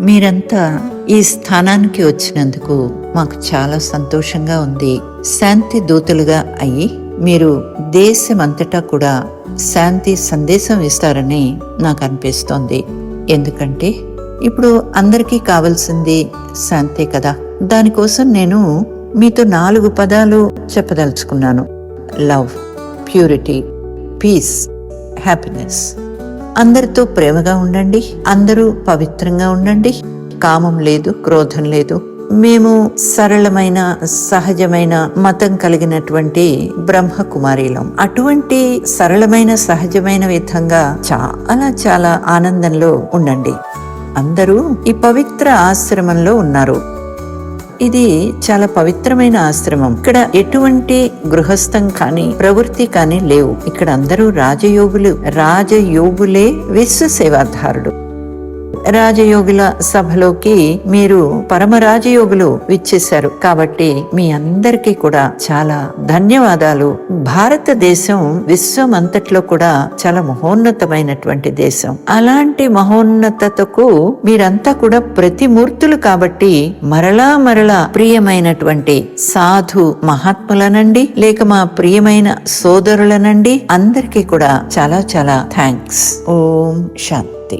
మీరంతా ఈ స్థానానికి వచ్చినందుకు మాకు చాలా సంతోషంగా ఉంది. శాంతి దూతలుగా అయ్యి మీరు దేశమంతటా కూడా శాంతి సందేశం ఇస్తారని నాకు అనిపిస్తోంది. ఎందుకంటే ఇప్పుడు అందరికీ కావాల్సింది శాంతే కదా. దానికోసం నేను మీతో నాలుగు పదాలు చెప్పదలుచుకున్నాను. Love purity peace happiness. అందరితో ప్రేమగా ఉండండి. అందరూ పవిత్రంగా ఉండండి. కామం లేదు క్రోధం లేదు. మేము సరళమైన సహజమైన మతం కలిగినటువంటి బ్రహ్మ కుమారీలం అటువంటి సరళమైన సహజమైన విధంగా చాలా చాలా ఆనందంలో ఉండండి. అందరూ ఈ పవిత్ర ఆశ్రమంలో ఉన్నారు. ఇది చాలా పవిత్రమైన ఆశ్రమం. ఇక్కడ ఎటువంటి గృహస్థం కానీ ప్రవృత్తి కానీ లేవు. ఇక్కడ అందరూ రాజయోగులు రాజయోగులే విశ్వ సేవాధారుడు రాజయోగుల సభలోకి మీరు పరమ రాజయోగులు విచ్చేశారు. కాబట్టి మీ అందరికీ కూడా చాలా ధన్యవాదాలు. భారతదేశం విశ్వం అంతట్లో కూడా చాలా మహోన్నతమైనటువంటి దేశం. అలాంటి మహోన్నతకు మీరంతా కూడా ప్రతిమూర్తులు కాబట్టి మరలా మరలా ప్రియమైనటువంటి సాధు మహాత్ములనండి లేక మా ప్రియమైన సోదరులనండి అందరికీ కూడా చాలా చాలా థ్యాంక్స్. ఓం శాంతి.